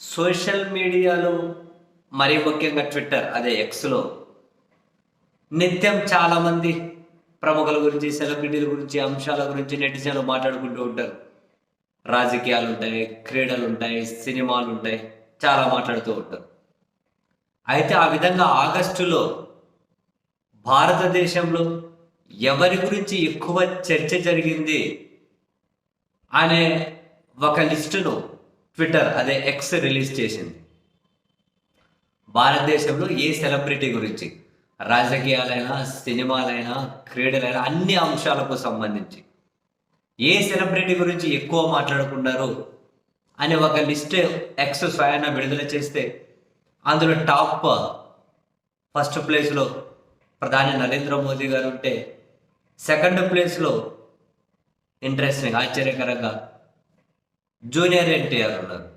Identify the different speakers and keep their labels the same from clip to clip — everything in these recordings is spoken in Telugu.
Speaker 1: సోషల్ మీడియాలో మరీ ముఖ్యంగా ట్విట్టర్ అదే ఎక్స్లో నిత్యం చాలామంది ప్రముఖుల గురించి సెలబ్రిటీల గురించి అంశాల గురించి నెటిజన్లు మాట్లాడుకుంటూ ఉంటారు. రాజకీయాలు ఉంటాయి క్రీడలు ఉంటాయి సినిమాలు ఉంటాయి చాలా మాట్లాడుతూ ఉంటారు. అయితే ఆ విధంగా ఆగస్టులో భారతదేశంలో ఎవరి గురించి ఎక్కువ చర్చ జరిగింది అనే ఒక లిస్టును ట్విట్టర్ అదే ఎక్స్ రిలీజ్ చేసింది. భారతదేశంలో ఏ సెలబ్రిటీ గురించి? రాజకీయాలైనా సినిమాలైనా క్రీడలైనా అన్ని అంశాలకు సంబంధించి. ఏ సెలబ్రిటీ గురించి ఎక్కువ మాట్లాడుకున్నారు అనే ఒక లిస్ట్ ఎక్స్ స్వయాన విడుదల చేస్తే అందులో టాప్ ఫస్ట్ ప్లేస్లో ప్రధాని నరేంద్ర మోదీ గారు ఉంటే సెకండ్ ప్లేస్లో ఇంట్రెస్టింగ్ ఆశ్చర్యకరంగా జూనియర్ ఎన్టీఆర్ ఉన్నారు.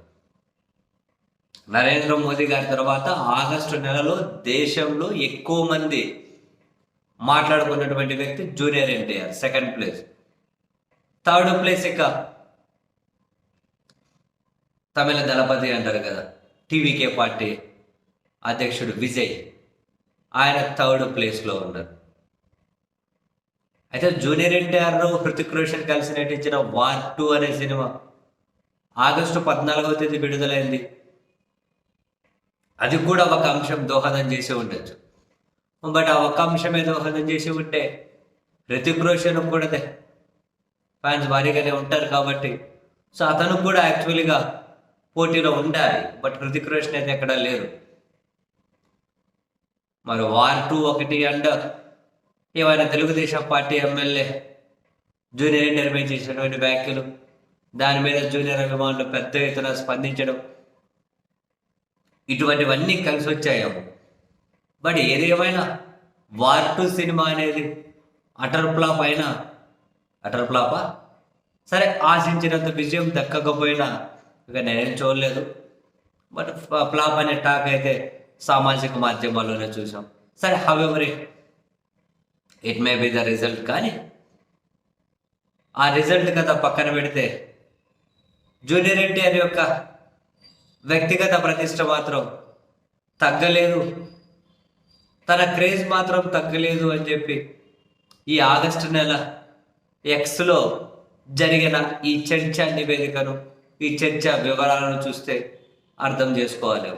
Speaker 1: నరేంద్ర మోదీ గారి తర్వాత ఆగస్టు నెలలో దేశంలో ఎక్కువ మంది మాట్లాడుకున్నటువంటి వ్యక్తి junior NTR second place. Third place ఇక తమిళ దళపతి అంటారు కదా టీవీకే పార్టీ అధ్యక్షుడు విజయ్. ఆయన థర్డ్ ప్లేస్లో ఉన్నారు. అయితే జూనియర్ ఎన్టీఆర్ హృతిక్ రోషన్ కలిసి నటించిన వార్ టూ అనే సినిమా ఆగస్టు పద్నాలుగవ తేదీ విడుదలైంది. అది కూడా ఒక అంశం దోహదం చేసి ఉండొచ్చు. బట్ ఆ ఒక్క అంశమే దోహదం చేసి ఉంటే హృతిక్ రోషన్ కూడా ఫ్యాన్స్ భారీగానే ఉంటారు కాబట్టి. సో అతను కూడా యాక్చువల్గా పోటీలో ఉండాలి. బట్ హృతిక్ రోషన్ అయితే ఎక్కడ లేరు. మరి వార్ టూ ఒకటి అండ్ ఏమైనా Telugudesam party MLA junior intermediate చేసినటువంటి వ్యాఖ్యలు దాని మీద జూనియర్ అభిమానులు పెద్ద ఎత్తున స్పందించడం. ఇటువంటివన్నీ కలిసి వచ్చాయేమో బట్ ఏది ఏమైనా వార్ టూ సినిమా అనేది అటర్ ఫ్లాప్ అయినా అటర్ ఫ్లాపా? సరే ఆశించినంత విజయం దక్కకపోయినా ఇక నేనేం చూడలేదు. బట్ ఫ్లాప్ అనే టాక్ అయితే సామాజిక మాధ్యమాల్లోనే చూసాం సరే however it may be the result కానీ ఆ రిజల్ట్ కదా పక్కన పెడితే జూనియర్ ఎన్టీఆర్ యొక్క వ్యక్తిగత ప్రతిష్ట మాత్రం తగ్గలేదు. తన క్రేజ్ మాత్రం తగ్గలేదు అని చెప్పి ఈ ఆగస్టు నెల ఎక్స్లో జరిగిన ఈ చర్చ నివేదికను ఈ చర్చ వివరాలను చూస్తే అర్థం చేసుకోవాలి.